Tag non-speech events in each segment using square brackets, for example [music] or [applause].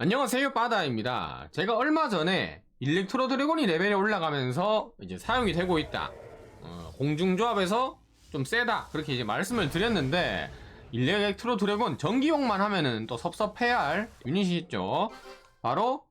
안녕하세요 바다입니다. 제가 얼마 전에 일렉트로 드래곤이 레벨이 올라가면서 이제 사용이 되고 있다. 어, 공중조합에서 좀 세다. 그렇게 이제 말씀을 드렸는데 일렉트로 드래곤 전기용만 하면은 또 섭섭해야 할 유닛이 있죠. 바로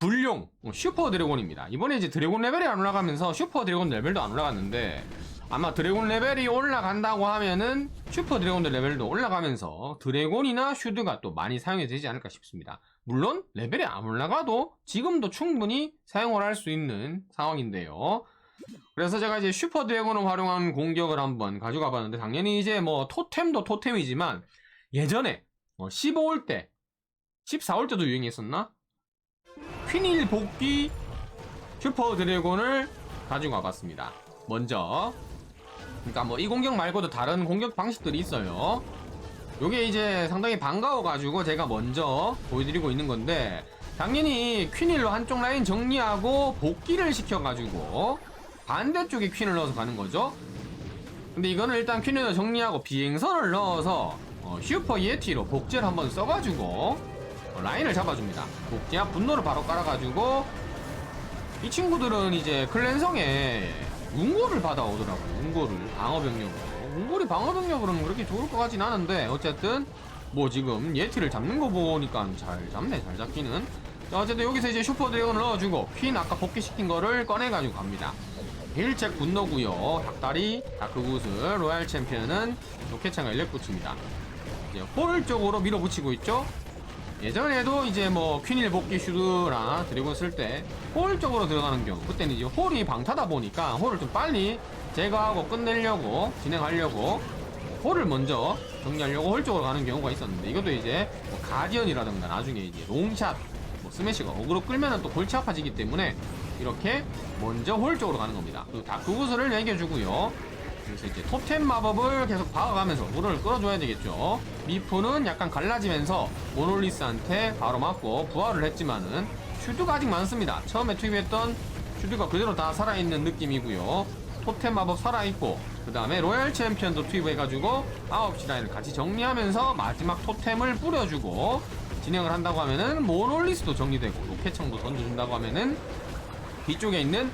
불용 어, 슈퍼 드래곤입니다. 이번에 이제 드래곤 레벨이 안 올라가면서 슈퍼 드래곤 레벨도 안 올라갔는데 아마 드래곤 레벨이 올라간다고 하면은 슈퍼 드래곤들 레벨도 올라가면서 드래곤이나 슈드가 또 많이 사용이 되지 않을까 싶습니다. 물론 레벨이 안 올라가도 지금도 충분히 사용을 할 수 있는 상황인데요. 그래서 제가 이제 슈퍼 드래곤을 활용한 공격을 한번 가져가 봤는데 당연히 이제 뭐 토템도 토템이지만 예전에 15올 때 14올 때도 유행했었나? 퀸일 복귀 슈퍼 드래곤을 가지고 와봤습니다. 먼저 그러니까 뭐 이 공격 말고도 다른 공격 방식들이 있어요. 요게 이제 상당히 반가워가지고 제가 먼저 보여드리고 있는 건데 당연히 퀸일로 한쪽 라인 정리하고 복귀를 시켜가지고 반대쪽에 퀸을 넣어서 가는 거죠. 근데 이거는 일단 퀸을 정리하고 비행선을 넣어서 어, 슈퍼 예티로 복제를 한번 써가지고 어, 라인을 잡아줍니다. 복제와 분노를 바로 깔아가지고 이 친구들은 이제 클랜성에 운고를 받아오더라고요. 운고를 방어병력으로. 운고리 방어병력으로는 그렇게 좋을 것 같진 않은데 어쨌든 뭐 지금 예티를 잡는 거 보니까 잘 잡네 잘 잡기는. 자 어쨌든 여기서 이제 슈퍼 드래곤을 넣어주고 퀸 아까 복귀시킨 거를 꺼내가지고 갑니다. 힐책 분노구요. 닭다리 다크구슬 로얄 챔피언은 로켓창을 일렉붙입니다. 이제 홀 쪽으로 밀어붙이고 있죠 예전에도 이제 뭐 퀸일 복귀 슈드나 드래곤 쓸 때 홀 쪽으로 들어가는 경우 그때는 이제 홀이 방타다 보니까 홀을 좀 빨리 제거하고 끝내려고 진행하려고 홀을 먼저 정리하려고 홀 쪽으로 가는 경우가 있었는데 이것도 이제 뭐 가디언이라든가 나중에 이제 롱샷 뭐 스매시가 어그로 끌면은 또 골치 아파지기 때문에 이렇게 먼저 홀 쪽으로 가는 겁니다. 그리고 다크 구슬을 매겨주고요 그래서 이제 톱템 마법을 계속 박아가면서 물을 끌어줘야 되겠죠. 미프는 약간 갈라지면서 모놀리스한테 바로 맞고 부활을 했지만은 슈드가 아직 많습니다. 처음에 투입했던 슈드가 그대로 다 살아있는 느낌이고요. 톱템 마법 살아있고 그 다음에 로얄 챔피언도 투입해가지고 9시 라인을 같이 정리하면서 마지막 토템을 뿌려주고 진행을 한다고 하면은 모놀리스도 정리되고 로켓창도 던져준다고 하면은 뒤쪽에 있는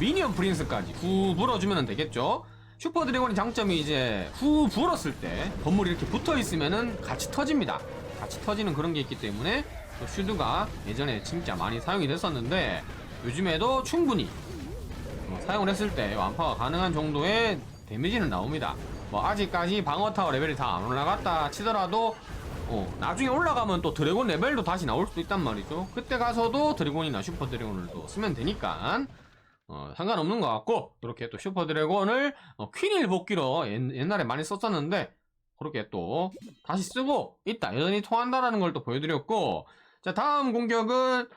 미니언 프린스까지 후 불어주면 되겠죠. 슈퍼 드래곤의 장점이 이제 후 불었을 때 건물이 이렇게 붙어 있으면은 같이 터집니다. 같이 터지는 그런 게 있기 때문에 또 슈드가 예전에 진짜 많이 사용이 됐었는데 요즘에도 충분히 어, 사용을 했을 때 완파가 가능한 정도의 데미지는 나옵니다. 뭐 아직까지 방어 타워 레벨이 다 안 올라갔다 치더라도 어, 나중에 올라가면 또 드래곤 레벨도 다시 나올 수도 있단 말이죠. 그때 가서도 드래곤이나 슈퍼 드래곤을 또 쓰면 되니까 어, 상관없는 것 같고 이렇게 또 슈퍼 드래곤을 어, 퀸일 복귀로 옛, 날에 많이 썼었는데 그렇게 또 다시 쓰고 있다. 여전히 통한다라는 걸 또 보여드렸고 자 다음 공격은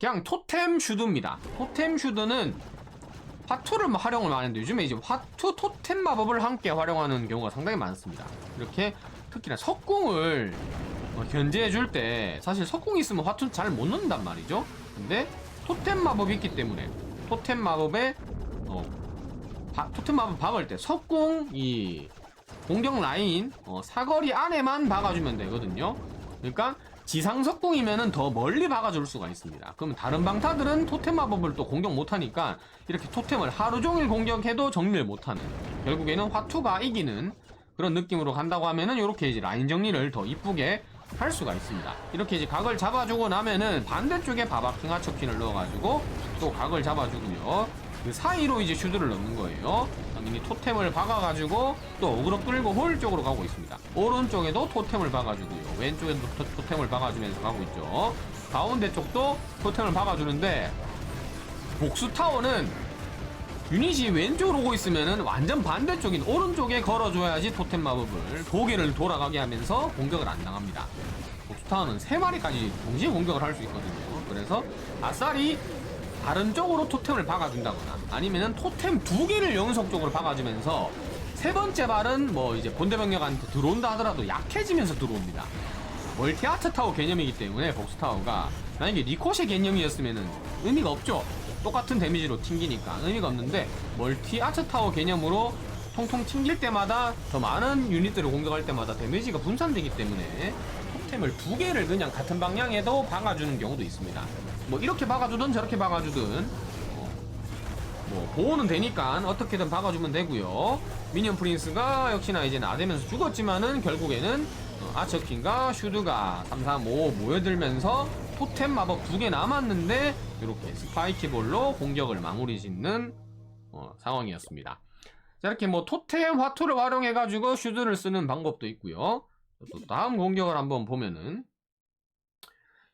그냥 토템 슈드입니다. 토템 슈드는 화투를 뭐 활용을 많이 하는데 요즘에 이제 화투 토템 마법을 함께 활용하는 경우가 상당히 많습니다. 이렇게 특히나 석궁을 어, 견제해 줄 때 사실 석궁이 있으면 화투는 잘못 넣는단 말이죠. 근데 토템 마법이 있기 때문에 토템 마법에 어, 바, 토템 마법 박을 때 석궁 이 공격 라인 어, 사거리 안에만 박아주면 되거든요. 그러니까 지상 석궁이면은 더 멀리 박아줄 수가 있습니다. 그러면 다른 방타들은 토템 마법을 또 공격 못하니까 이렇게 토템을 하루 종일 공격해도 정리를 못하는 결국에는 화투가 이기는 그런 느낌으로 간다고 하면은 이렇게 이제 라인 정리를 더 이쁘게 할 수가 있습니다. 이렇게 이제 각을 잡아주고 나면은 반대쪽에 바바킹 하처킨을 넣어가지고 또 각을 잡아주고요. 그 사이로 이제 슈드를 넣는 거예요. 당연히 토템을 박아가지고 또 어그로 끌고 홀 쪽으로 가고 있습니다. 오른쪽에도 토템을 박아주고요. 왼쪽에도 토, 토템을 박아주면서 가고 있죠. 가운데 쪽도 토템을 박아주는데 복수 타워는 유닛이 왼쪽으로 오고 있으면은 완전 반대쪽인 오른쪽에 걸어줘야지 토템 마법을 고개를 돌아가게 하면서 공격을 안 당합니다. 복수 타워는 3마리까지 동시에 공격을 할 수 있거든요. 그래서 아싸리 다른 쪽으로 토템을 박아준다거나 아니면은 토템 두 개를 연속적으로 박아주면서 세 번째 발은 뭐 이제 본대 병력한테 들어온다 하더라도 약해지면서 들어옵니다. 멀티 아트 타워 개념이기 때문에 복수 타워가 만약에 리코시 개념이었으면은 의미가 없죠. 똑같은 데미지로 튕기니까 의미가 없는데 멀티 아트 타워 개념으로 통통 튕길 때마다 더 많은 유닛들을 공격할 때마다 데미지가 분산되기 때문에 토템을 두 개를 그냥 같은 방향에도 박아주는 경우도 있습니다. 뭐 이렇게 박아주든 저렇게 박아주든 어, 뭐 보호는 되니까 어떻게든 박아주면 되고요. 미니언 프린스가 역시나 이제 나대면서 죽었지만은 결국에는 어, 아처킹과 슈드가 3, 3, 5 모여들면서 토템 마법 두 개 남았는데 이렇게 스파이키볼로 공격을 마무리 짓는 어, 상황이었습니다. 자, 이렇게 뭐 토템 화투를 활용해가지고 슈드를 쓰는 방법도 있고요. 또 다음 공격을 한번 보면은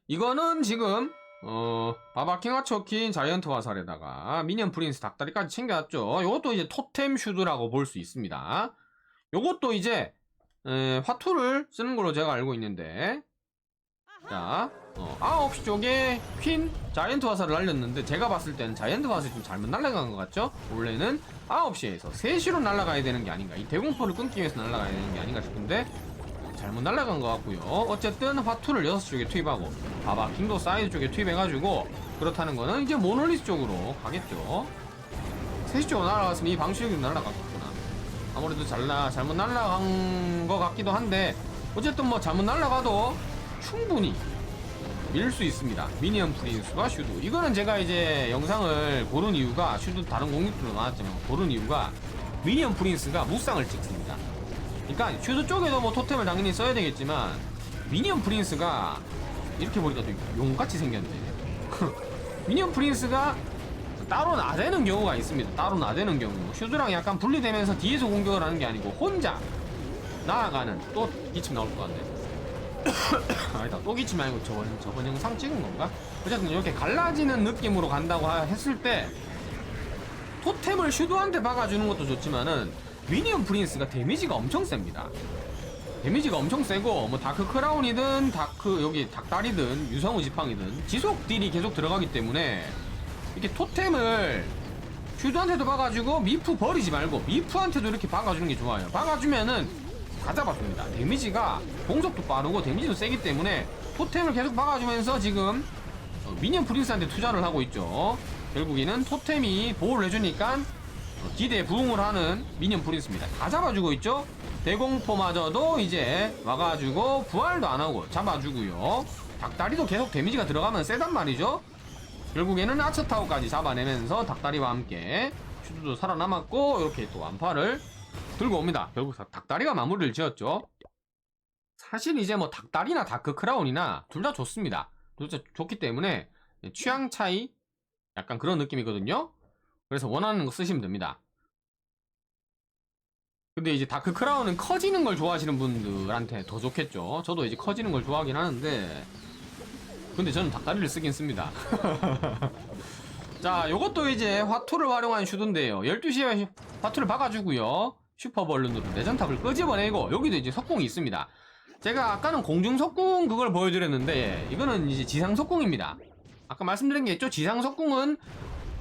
이거는 지금 어 바바킹 하초킨 자이언트 화살에다가 미니언 프린스 닭다리까지 챙겨왔죠. 이것도 이제 토템 슈드라고 볼 수 있습니다. 요것도 이제 에, 화투를 쓰는 걸로 제가 알고 있는데 자 어, 9시 쪽에 퀸 자이언트 화살을 날렸는데 제가 봤을 때는 자이언트 화살이 좀 잘못 날아간 것 같죠? 원래는 9시에서 3시로 날아가야 되는 게 아닌가 이 대공포를 끊기 위해서 날아가야 되는 게 아닌가 싶은데 잘못 날아간 것 같고요 어쨌든 화투를 6시 쪽에 투입하고 봐봐 킹도 사이드 쪽에 투입해가지고 그렇다는 거는 이제 모놀리스 쪽으로 가겠죠 3시 쪽으로 날아갔으면 이 방식으로 날아갔겠구나 아무래도 잘나 잘못 날아간 것 같기도 한데 어쨌든 뭐 잘못 날아가도 충분히 밀 수 있습니다. 미니언 프린스와 슈드. 이거는 제가 이제 영상을 고른 이유가 슈드 다른 공격들로 나왔지만 고른 이유가 미니언 프린스가 무쌍을 찍습니다. 그러니까 슈드 쪽에도 뭐 토템을 당연히 써야 되겠지만 미니언 프린스가 이렇게 보니까 좀 용같이 생겼네. [laughs] 미니언 프린스가 따로 나대는 경우가 있습니다. 따로 나대는 경우. 슈드랑 약간 분리되면서 뒤에서 공격을 하는 게 아니고 혼자 나아가는 또 기침 나올 것 같네. [coughs] 아니다 또 기침 말고 저번 저번 영상 찍은 건가? 어쨌든 이렇게 갈라지는 느낌으로 간다고 하- 했을 때 토템을 슈드한테 박아주는 것도 좋지만은 미니언 프린스가 데미지가 엄청 셉니다. 데미지가 엄청 세고 뭐 다크 크라운이든 다크 여기 닭다리든 유성우 지팡이든 지속 딜이 계속 들어가기 때문에 이렇게 토템을 슈드한테도 박아주고 미프 버리지 말고 미프한테도 이렇게 박아주는 게 좋아요. 박아주면은 다 잡아줍니다. 데미지가 공속도 빠르고 데미지도 세기 때문에 토템을 계속 박아주면서 지금 어, 미니언 프린스한테 투자를 하고 있죠. 결국에는 토템이 보호를 해주니까 어, 기대에 부응을 하는 미니언 프린스입니다. 다 잡아주고 있죠. 대공포마저도 이제 와가지고 부활도 안 하고 잡아주고요. 닭다리도 계속 데미지가 들어가면 세단 말이죠. 결국에는 아처타워까지 잡아내면서 닭다리와 함께 슈드도 살아남았고 이렇게 또 완파를 들고 옵니다. 결국 다- 닭다리가 마무리를 지었죠. 사실 이제 뭐 닭다리나 다크 크라운이나 둘 다 좋습니다. 둘 다 좋기 때문에 취향 차이 약간 그런 느낌이거든요. 그래서 원하는 거 쓰시면 됩니다. 근데 이제 다크 크라운은 커지는 걸 좋아하시는 분들한테 더 좋겠죠. 저도 이제 커지는 걸 좋아하긴 하는데 근데 저는 닭다리를 쓰긴 씁니다. [laughs] 자, 요것도 이제 화투를 활용한 슈드인데요. 12시에 화투를 박아주고요. 슈퍼벌룬으로 레전탑을 끄집어내고 여기도 이제 석궁이 있습니다. 제가 아까는 공중 석궁 그걸 보여드렸는데 이거는 이제 지상 석궁입니다. 아까 말씀드린 게 있죠. 지상 석궁은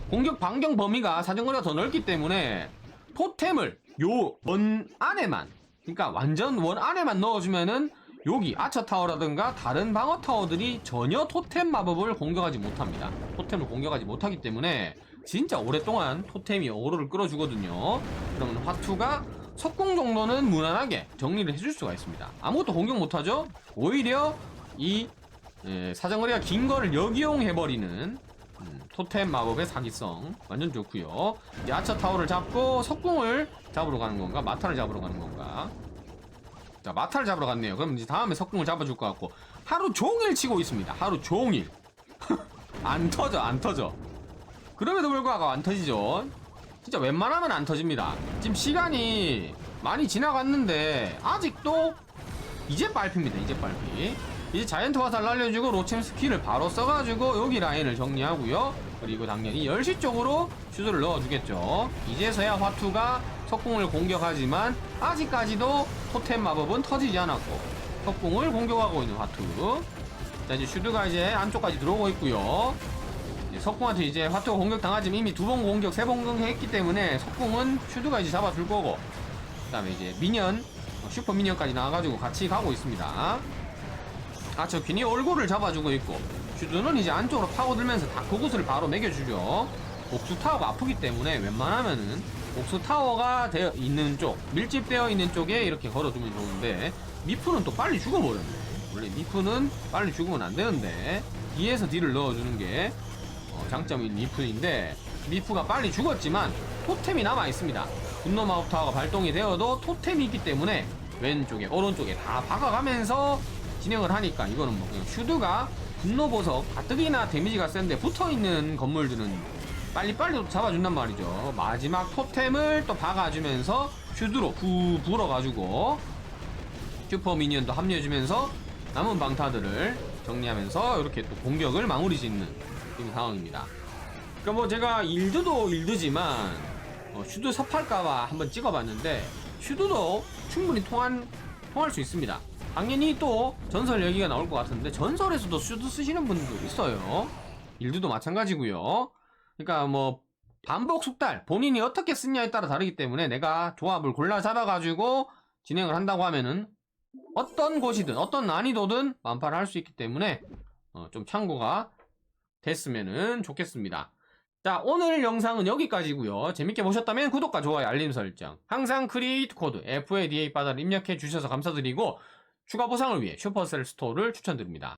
공격 반경 범위가 사정거리가 더 넓기 때문에 토템을 요 원 안에만 그러니까 완전 원 안에만 넣어주면은 여기 아처 타워라든가 다른 방어 타워들이 전혀 토템 마법을 공격하지 못합니다. 토템을 공격하지 못하기 때문에 진짜 오랫동안 토템이 어그로를 끌어주거든요. 그러면 화투가 석궁 정도는 무난하게 정리를 해줄 수가 있습니다. 아무것도 공격 못하죠? 오히려 이 예, 사정거리가 긴 거를 역이용해버리는 음, 토템 마법의 사기성 완전 좋고요. 아처 타워를 잡고 석궁을 잡으러 가는 건가? 마타를 잡으러 가는 건가? 자 마타를 잡으러 갔네요. 그럼 이제 다음에 석궁을 잡아줄 것 같고 하루 종일 치고 있습니다. 하루 종일 [laughs] 안 터져 안 터져. 그럼에도 불구하고 안 터지죠. 진짜 웬만하면 안 터집니다. 지금 시간이 많이 지나갔는데 아직도 이제 빨피입니다. 이제 빨피. 이제 자이언트 화살 날려주고 로챔 스킬을 바로 써가지고 여기 라인을 정리하고요. 그리고 당연히 10시 쪽으로 슈즈를 넣어주겠죠. 이제서야 화투가 석궁을 공격하지만 아직까지도 토템 마법은 터지지 않았고 석궁을 공격하고 있는 화투. 자 이제 슈드가 이제 안쪽까지 들어오고 있고요. 이제 석궁한테 이제 화투가 공격 당하지만 이미 두 번 공격, 세 번 공격했기 때문에 석궁은 슈드가 이제 잡아줄 거고 그 다음에 이제 미니언, 어, 슈퍼 미니언까지 나와가지고 같이 가고 있습니다. 아, 저 괜히 얼굴을 잡아주고 있고 슈드는 이제 안쪽으로 파고들면서 다크구슬을 바로 매겨주죠. 옥수 타워가 아프기 때문에 웬만하면은 옥수 타워가 되어 있는 쪽, 밀집되어 있는 쪽에 이렇게 걸어두면 좋은데 미프는 또 빨리 죽어버렸네. 원래 니프는 빨리 죽으면 안 되는데 뒤에서 딜을 넣어주는 게 어, 장점인 니프인데 니프가 빨리 죽었지만 토템이 남아 있습니다. 분노 마우타가 발동이 되어도 토템이 있기 때문에 왼쪽에 오른쪽에 다 박아가면서 진행을 하니까 이거는 뭐 그냥 슈드가 분노 보석 가뜩이나 데미지가 센데 붙어 있는 건물들은 빨리빨리 잡아준단 말이죠. 마지막 토템을 또 박아주면서 슈드로 부 불어가지고 슈퍼 미니언도 합류해주면서 남은 방타들을 정리하면서 이렇게 또 공격을 마무리 짓는 지금 상황입니다. 그러니까 뭐 제가 일드도 일드지만 어, 슈드 섭할까봐 한번 찍어봤는데 슈드도 충분히 통한 통할 수 있습니다. 당연히 또 전설 얘기가 나올 것 같은데 전설에서도 슈드 쓰시는 분도 있어요. 일드도 마찬가지고요. 그러니까 뭐 반복 숙달 본인이 어떻게 쓰냐에 따라 다르기 때문에 내가 조합을 골라 잡아가지고 진행을 한다고 하면은 어떤 곳이든 어떤 난이도든 완파를 할 수 있기 때문에 어, 좀 참고가 됐으면은 좋겠습니다. 자 오늘 영상은 여기까지고요. 재밌게 보셨다면 구독과 좋아요 알림 설정 항상 크리에이트 코드 FADA 바다를 입력해 주셔서 감사드리고 추가 보상을 위해 슈퍼셀 스토어를 추천드립니다.